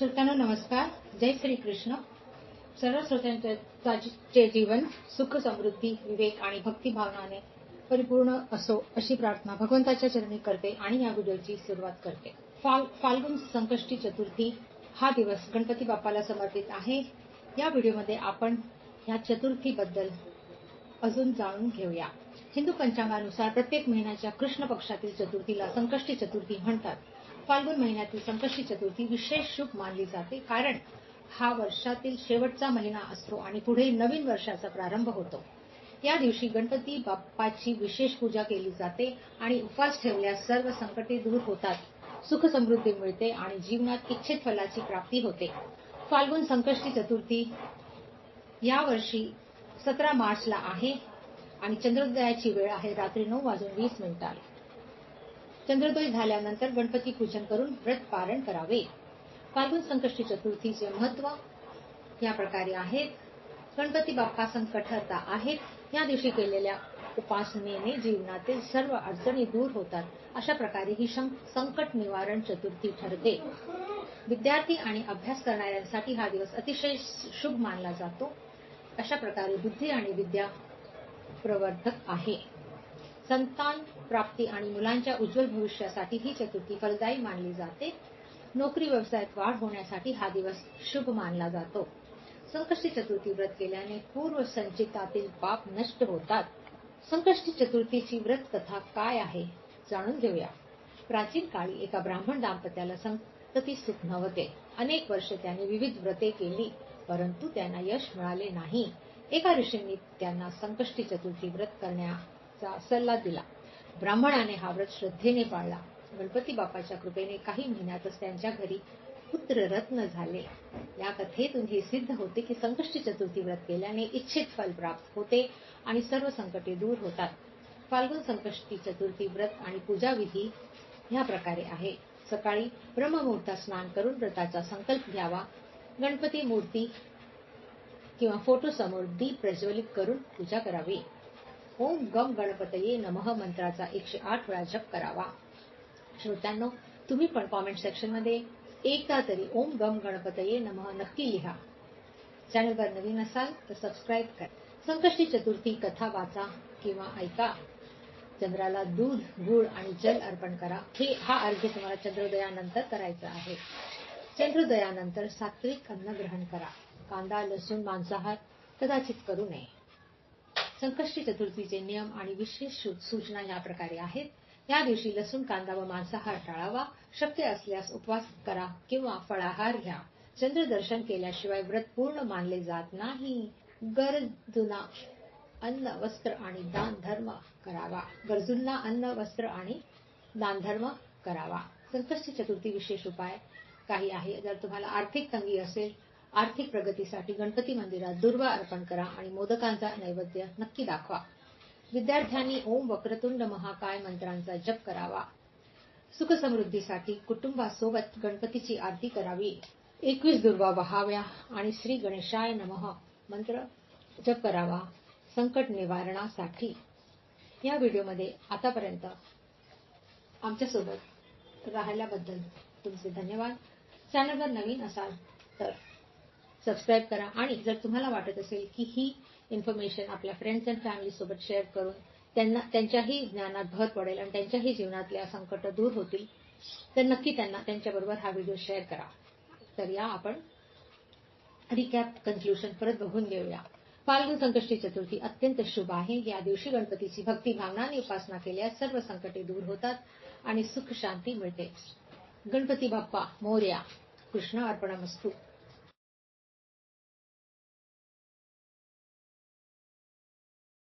श्रोत्यांनो नमस्कार. जय श्री कृष्ण सर्व श्रोत्यांचे जीवन सुख समृद्धी विवेक आणि भक्ती भावनाने परिपूर्ण असो अशी प्रार्थना भगवंताच्या चरणी करते आणि या व्हिडिओची सुरुवात करते. फाल फाल्गुन संकष्टी चतुर्थी हा दिवस गणपती बाप्पाला समर्पित आहे. या व्हिडिओमध्ये आपण या चतुर्थीबद्दल अजून जाणून घेऊया. हिंदू पंचांगानुसार प्रत्येक महिन्याच्या कृष्ण पक्षातील चतुर्थीला संकष्टी चतुर्थी म्हणतात. फाल्गुन महिन्यातील संकष्टी चतुर्थी विशेष शुभ मानली जाते. कारण हा वर्षातील शेवटचा महिना असतो आणि पुढे नवीन वर्षाचा प्रारंभ होतो. या दिवशी गणपती बाप्पाची विशेष पूजा केली जाते आणि उपवास ठेवल्यास सर्व संकटे दूर होतात. सुख समृद्धी मिळते आणि जीवनात इच्छित फलाची प्राप्ती होते. फाल्गुन संकष्टी चतुर्थी या वर्षी सतरा मार्चला आहे आणि चंद्रोदयाची वेळ आहे रात्री नऊ वाजून वीस मिनिटाला चंद्रोदय झाल्यानंतर गणपती पूजन करून व्रत पारण करावे. फाल्गुन संकष्टी चतुर्थीचे महत्त्व या प्रकारे आहेत गणपती बाप्पा संकटहर्ता आहेत या दिवशी केलेल्या उपासनेने जीवनातील सर्व अडचणी दूर होतात. अशा प्रकारे ही संकट निवारण चतुर्थी ठरते. विद्यार्थी आणि अभ्यास करणाऱ्यांसाठी हा दिवस अतिशय शुभ मानला जातो. अशा प्रकारे बुद्धी आणि विद्या प्रवर्धक आहे. संतान प्राप्ती आणि मुलांच्या उज्ज्वल भविष्यासाठी ही चतुर्थी फलदायी मानली जाते. नोकरी व्यवसायात वाढ होण्यासाठी हा दिवस शुभ मानला जातो. संकष्टी चतुर्थी व्रत केल्याने पूर्व संचितातील पाप नष्ट होतात. संकष्टी चतुर्थीची व्रत कथा काय आहे जाणून घेऊया. प्राचीन काळी एका ब्राह्मण दाम्पत्याला संतती सुख नव्हते. अनेक वर्ष त्याने विविध व्रते केली परंतु त्यांना यश मिळाले नाही. एका ऋषींनी त्यांना संकष्टी चतुर्थी व्रत करण्याचा सल्ला दिला. ब्राह्मणाने हा व्रत श्रद्धेने पाळला. गणपती बाप्पाच्या कृपेने काही महिन्यातच त्यांच्या घरी पुत्र रत्न झाले. या कथेतून हे सिद्ध होते की संकष्टी चतुर्थी व्रत केल्याने इच्छित फल प्राप्त होते आणि सर्व संकटे दूर होतात. फाल्गुन संकष्टी चतुर्थी व्रत आणि पूजाविधी ह्या प्रकारे आहे. सकाळी ब्रह्ममुहूर्तात स्नान करून व्रताचा संकल्प घ्यावा. गणपती मूर्ती किंवा फोटो समोर दीप प्रज्वलित करून पूजा करावी. ओम गम गणपतये नमः मंत्राचा एकशे आठ वेळा जप करावा. श्रोत्यांनो तुम्ही पण कॉमेंट सेक्शनमध्ये एकदा तरी ओम गम गणपतये नमः नक्की लिहा. चॅनलवर नवीन असाल तर सबस्क्राईब करा. संकष्टी चतुर्थी कथा वाचा किंवा ऐका. चंद्राला दूध गुळ आणि जल अर्पण करा. हे हा अर्घ्य तुम्हाला चंद्रोदयानंतर करायचा आहे. चंद्रोदयानंतर सात्विक अन्न ग्रहण करा. कांदा लसूण मांसाहार कदाचित करू नये. संकष्टी चतुर्थीचे नियम आणि विशेष सूचना या प्रकारे आहेत. या दिवशी लसूण कांदा व मांसाहार टाळावा. शक्य असल्यास उपवास करा किंवा फळाहार घ्या. चंद्रदर्शन केल्याशिवाय व्रत पूर्ण मानले जात नाही. गरजूंना अन्न वस्त्र आणि दान धर्म करावा. गरजूंना अन्न वस्त्र आणि दानधर्म करावा. संकष्टी चतुर्थी विशेष उपाय काही आहे. जर तुम्हाला आर्थिक तंगी असेल आर्थिक प्रगतीसाठी गणपती मंदिरात दुर्वा अर्पण करा आणि मोदकांचा नैवेद्य नक्की दाखवा. विद्यार्थ्यांनी ओम वक्रतुंड महाकाय मंत्रांचा जप करावा. सुख समृद्धीसाठी कुटुंबासोबत गणपतीची आरती करावी. एकवीस दुर्वा वहाव्या आणि श्री गणेशाय नमः मंत्र जप करावा. संकट निवारणासाठी. या व्हिडिओमध्ये आतापर्यंत आमच्यासोबत राहिल्याबद्दल तुमचे धन्यवाद. चॅनलवर नवीन असाल तर सबस्क्राईब करा. आणि जर तुम्हाला वाटत असेल की ही इन्फॉर्मेशन आपल्या फ्रेंड्स अँड फॅमिली सोबत शेअर करून त्यांना त्यांच्याही ज्ञानात भर पडेल आणि त्यांच्याही जीवनातल्या संकट दूर होतील तर नक्की त्यांना त्यांच्याबरोबर हा व्हिडिओ शेअर करा. तर या आपण रिकॅप कन्क्ल्युशन परत बघून घेऊया. फाल्गुन संकष्टी चतुर्थी अत्यंत शुभ आहे. या दिवशी गणपतीची भक्ती भावनाने उपासना केल्यास सर्व संकटे दूर होतात आणि सुख शांती मिळते. गणपती बाप्पा मोर्या कृष्ण अर्पणमस्तू.